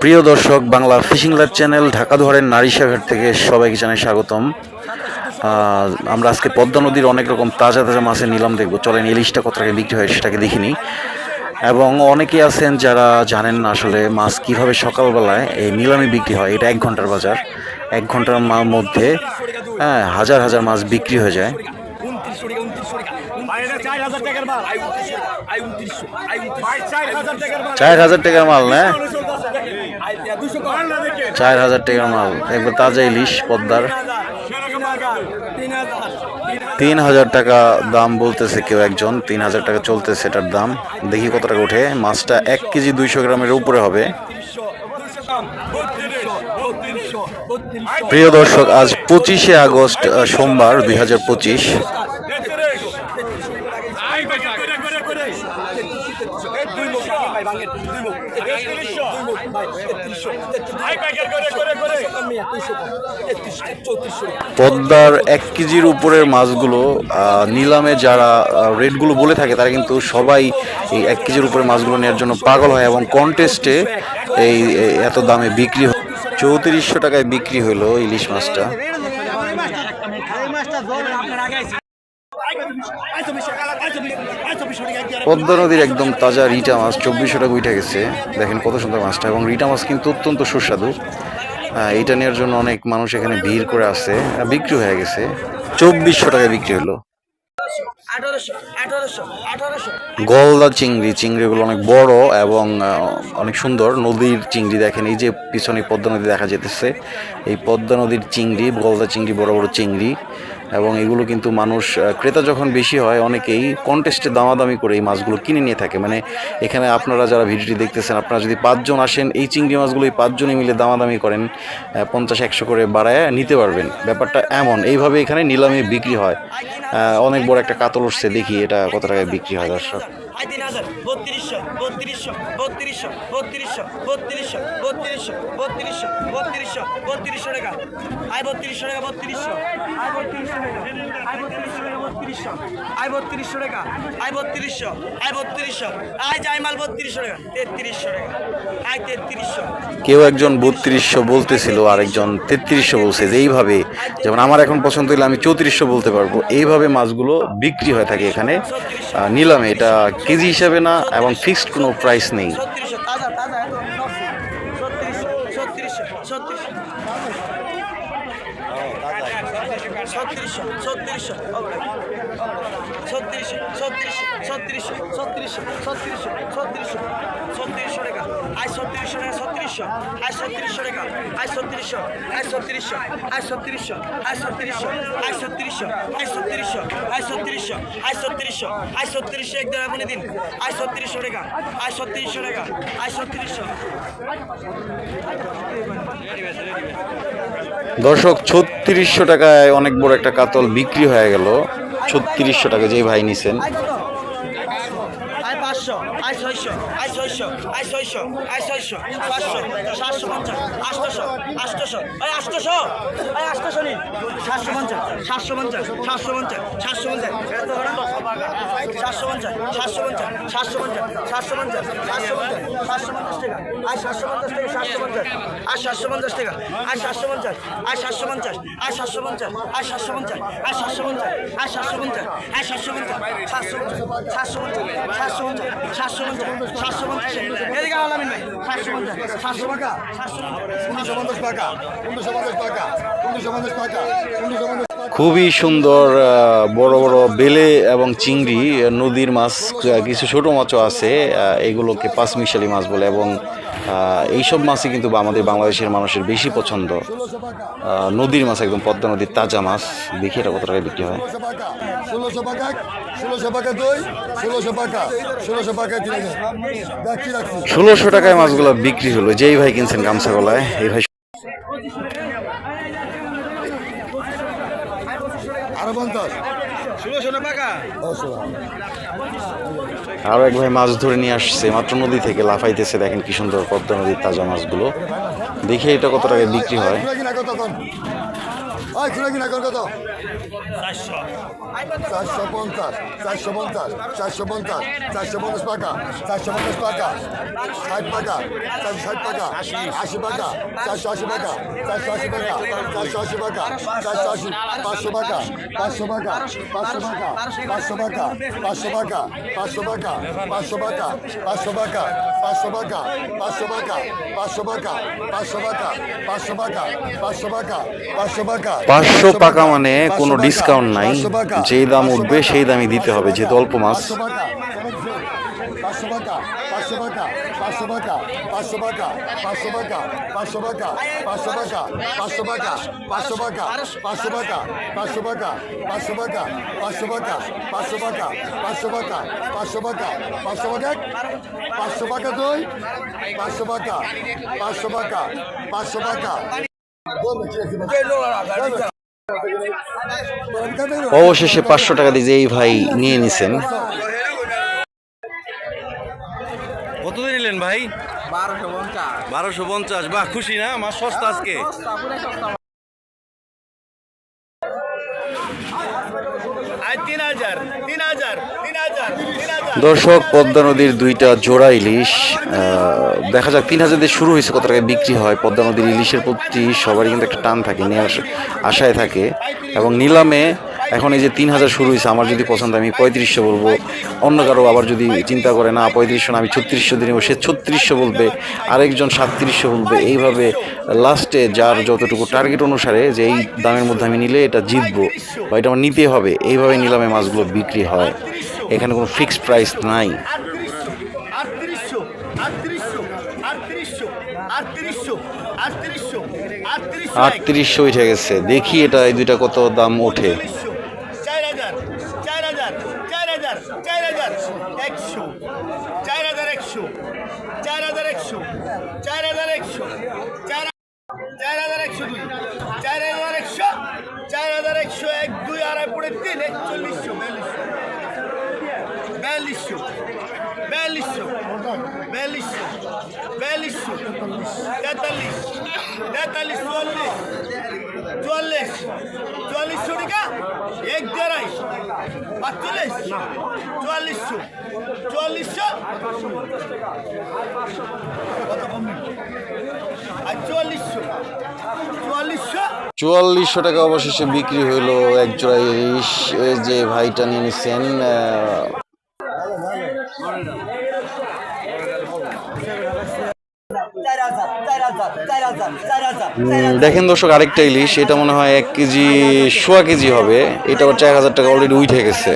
প্রিয় দর্শক Bangla fishing live channel Dhaka নারী ঘাট থেকে সবাইকে জানাই স্বাগতম। আমরা আজকে পদ্মা নদীর অনেক রকম তাজা তাজা মাছের নিলাম দেখব। চলেন ইলিশটা কত টাকা বিক্রি হয় সেটাকে দেখিনি এবং অনেকে আছেন যারা জানেন না আসলে মাছ কীভাবে সকালবেলায় এই নিলামে বিক্রি হয়। এটা এক ঘণ্টার বাজার। এক ঘণ্টার মধ্যে হ্যাঁ হাজার হাজার মাছ বিক্রি হয়ে যায়। চার হাজার টাকার মাল না আই দুশো কম না দেখে চার হাজার টাকার মাল। একবার তাজা ইলিশ পদ্মার। তিন হাজার টাকা দাম বলতেছে কেউ একজন। তিন হাজার টাকা চলতেছে এটার দাম। দেখি কত টাকা ওঠে। মাছটা এক কেজি দুইশো গ্রামের উপরে হবে। প্রিয় দর্শক, আজ পঁচিশে আগস্ট সোমবার দুই হাজার পঁচিশ আই করে করে করে দুই মুখ ভাই ভাঙেন দুই মুখ তেত্রিশশো দুই মুখ ভাই তেত্রিশশো আই প্যাকেট করে করে করে দুইশো তেত্রিশশো চৌত্রিশশো পদ্মার এক কেজির উপরের মাছগুলো নিলামে যারা রেটগুলো বলে থাকে, তারা কিন্তু সবাই এই এক কেজির উপরে মাছগুলো নেওয়ার জন্য পাগল হয় এবং কন্টেস্টে এই এত দামে বিক্রি চৌত্রিশশো টাকায় বিক্রি হলো ইলিশ মাছটা। পদ্মা নদীর একদম তাজা রিটা মাছ, চব্বিশশো টাকা উঠে গেছে। দেখেন কত সুন্দর মাছটা, এবং রিটা মাছ কিন্তু অত্যন্ত সুস্বাদু। এইটা নেওয়ার জন্য অনেক মানুষ এখানে ভিড় করে আছে বিক্রি হয়ে গেছে। চব্বিশশো টাকায় বিক্রি হলো। গলদা চিংড়ি, চিংড়িগুলো অনেক বড় এবং অনেক সুন্দর। নদীর চিংড়ি দেখেন, এই যে পিছনে পদ্মা নদী দেখা যেতেছে এই পদ্মা নদীর চিংড়ি, গলদা চিংড়ি, বড় বড় চিংড়ি। এবং এগুলো কিন্তু মানুষ ক্রেতা যখন বেশি হয়, অনেকেই কন্টেস্টে দামাদামি করে এই মাছগুলো কিনে নিয়ে থাকে। মানে এখানে আপনারা যারা ভিডিওটি দেখতেছেন, আপনারা যদি পাঁচজন আসেন, এই চিংড়ি মাছগুলো এই পাঁচজনই মিলে দামাদামি করেন পঞ্চাশ, একশো করে বাড়ায় নিতে পারবেন। ব্যাপারটা এমন, এইভাবে এখানে নিলামে বিক্রি হয়। অনেক বড় একটা কাতল উঠছে, দেখি এটা কত টাকায় বিক্রি হয় দর্শক। আই তিন হাজার বত্রিশশো বত্রিশশো বত্রিশশো বত্রিশশো বত্রিশশো বত্রিশশো বত্রিশশো বত্রিশশো বত্রিশশো টাকা। আই বত্রিশশো টাকা, বত্রিশশো। আই বত্রিশশো টাকা আই বত্রিশশো টাকা আই বত্রিশশো আই বত্রিশশো আই বত্রিশশো। আই যাই মাল বত্রিশশো টাকা, তেত্রিশশো টাকা। আই তেত্রিশশো। কেউ একজন বত্রিশশো বলতেছিল, আরেকজন তেত্রিশশো বলছে যে এইভাবে, যেমন আমার এখন পছন্দ হলে আমি চৌত্রিশশো বলতে পারব। এইভাবে মাছগুলো বিক্রি হয়ে থাকে এখানে। নিলামে এটা কেজি হিসাবে না এবং ফিক্সড কোনো প্রাইস নেই। ছত্রিশশো ছত্রিশশো ছত্রিশশো ছত্রিশশো ছত্রিশশো ছত্রিশশো ছত্রিশশো ছত্রিশশো ছত্রিশশো টাকা আই ছত্রিশশো টাকা ছত্রিশশো আই ছত্রিশশো টাকা আই ছত্রিশশো আই ছত্রিশশো আই ছত্রিশশো আই ছত্রিশশো আই ছত্রিশশো আই ছত্রিশশো আই ছত্রিশশো আই ছত্রিশশো আই ছত্রিশশো এক দেড় আপনি দিন আই ছত্রিশশো টাকা আই ছত্রিশশো টাকা আই ছত্রিশশো দর্শক ছত্রিশশো টাকায় অনেক বড় একটা কাতল বিক্রি হয়ে গেল। ছত্রিশশো টাকা যেই ভাই নিছেন আই কত আই পাঁচশো আই ছয়শো আই ছয়শো আই ছয়শো আই ছয়শো পাঁচশো সাতশো পঞ্চাশ আটশোশো আটশোশো আই আটশোশো আই আটশোশো নিন সাতশো পঞ্চাশ সাতশো পঞ্চাশ সাতশো পঞ্চাশ সাতশো পঞ্চাশ সাতশো পঞ্চাশ সাতশো পঞ্চাশ সাতশো পঞ্চাশ সাতশো পঞ্চাশ সাতশো পঞ্চাশ সাতশো পঞ্চাশ টাকা আই সাতশো পঞ্চাশ থেকে সাতশো পঞ্চাশ আই সাতশো পঞ্চাশ টাকা আই সাতশো পঞ্চাশ আই সাতশো পঞ্চাশ আই সাতশো পঞ্চাশ আই সাতশো পঞ্চাশ আই সাতশো পঞ্চাশ আই সাতশো পঞ্চাশ আই সাতশো পঞ্চাশ সাতশো পঞ্চাশ সাতশো পঞ্চাশ সাতশো পঞ্চাশ সাতশো পঞ্চাশ সাতশো পঞ্চাশ এদিকে আলামিন ভাই সাতশো পঞ্চাশ। সাতশো টাকা? উনিশশো পঞ্চাশ টাকা উনিশশো পঞ্চাশ টাকা উনিশশো পঞ্চাশ টাকা উনিশশো পঞ্চাশ খুবই সুন্দর বড় বড় বেলে এবং চিংড়ি নদীর মাছ কিছু ছোট মাছও আছে এগুলোকে পাঁচমিশালি মাছ বলে এবং এইসব মাছই কিন্তু আমাদের বাংলাদেশের মানুষের বেশি পছন্দ। নদীর মাছ একদম পদ্মা নদীর তাজা মাছ দেখি এটা কত টাকায় বিক্রি হয়? ষোলোশো টাকা ষোলোশো টাকা ষোলোশো দই ষোলোশো টাকা ষোলোশো তিন রাখছি ষোলোশো টাকায় মাছগুলো বিক্রি হলো। যেই ভাই কিনছেন গামছা গলায় এই ভাই আরও পঞ্চাশ। এক ভাই মাছ ধরে নিয়ে আসছে মাত্র নদী থেকে লাফাইতেছে দেখেন কি সুন্দর পদ্মা নদীর তাজা মাছগুলো। দেখে এটা কত টাকায় বিক্রি হয়। কত? চারশো পঞ্চাশ চারশো পঞ্চাশ চারশো পঞ্চাশ চারশো পঞ্চাশ টাকা চারশো পঞ্চাশ টাকা ষাট টাকা চারশো ষাট টাকা আশি টাকা চারশো আশি টাকা চারশো আশি টাকা চারশো আশি টাকা চারশো আশি পাঁচশো টাকা পাঁচশো টাকা পাঁচশো টাকা পাঁচশো টাকা পাঁচশো টাকা পাঁচশো টাকা পাঁচশো টাকা পাঁচশো টাকা পাঁচশো টাকা পাঁচশো টাকা পাঁচশো টাকা পাঁচশো টাকা পাঁচশো টাকা পাঁচশো টাকা পাঁচশো টাকা পাঁচশো টাকা মানে কোনো ডিসকাউন্ট নাই যেই দাম উঠবে সেই দামই দিতে হবে যেহেতু অল্প মাছ পাঁচশো দই পাঁচশো পাঁচশো পাঁচশো অবশেষে পাঁচশো টাকা দিয়ে যে এই ভাই নিয়ে নিছেন। কতদিন নিলেন ভাই? বারোশো পঞ্চাশ। বারোশো পঞ্চাশ। বাহ খুশি না? আমার সস্তা আজকে। দর্শক, পদ্মা নদীর দুইটা জোড়া ইলিশ দেখা যাক, তিন হাজার দিয়ে শুরু হয়েছে কত টাকায় বিক্রি হয়। পদ্মা নদীর ইলিশের প্রতি সবারই কিন্তু একটা টান থাকে, নেওয়ার আশায় থাকে। এবং নিলামে এখন এই যে তিন হাজার শুরু হয়েছে, আমার যদি পছন্দ আমি পঁয়ত্রিশশো বলব। অন্য কারও আবার যদি চিন্তা করে, না, পঁয়ত্রিশশো না, আমি ছত্রিশশো দিয়ে নেব, সে ছত্রিশশো বলবে, আরেকজন সাতত্রিশশো বলবে। এইভাবে লাস্টে যার যতটুকু টার্গেট অনুসারে যে এই দামের মধ্যে আমি নিলে এটা জিতবো বা এটা আমার নিতে হবে, এইভাবে নিলামে মাছগুলো বিক্রি হয়। এখানে কোনো ফিক্সড প্রাইস নাই আটত্রিশশো উঠে গেছে দেখি এটা এই দুইটা কত দাম ওঠে চার হাজার একশো চার হাজার একশো চার হাজার একশো চার হাজার একশো দুই চার হাজার একশো চার হাজার একশো এক দুই আড়াই পড়ে তিন একচল্লিশশো বিয়াল্লিশশো বিয়াল্লিশশো তেতাল্লিশ তেতাল্লিশ চুয়াল্লিশ। চুয়াল্লিশ। চুয়াল্লিশশো টাকা এক দেড়াই পাঁচচল্লিশ চুয়াল্লিশশো চুয়াল্লিশশো কত কমবে? আর চুয়াল্লিশশো চুয়াল্লিশশো টাকা অবশেষে বিক্রি হইল এক জোড়া ইলিশ যে ভাইটা নিয়ে নিছেন আহ, চার হাজার চার হাজার চার হাজার চার হাজার উম, দেখেন দর্শক আরেকটা ইলিশ এটা মনে হয় এক কেজি সোয়া কেজি হবে। এটা হচ্ছে এক হাজার টাকা অলরেডি উঠে গেছে।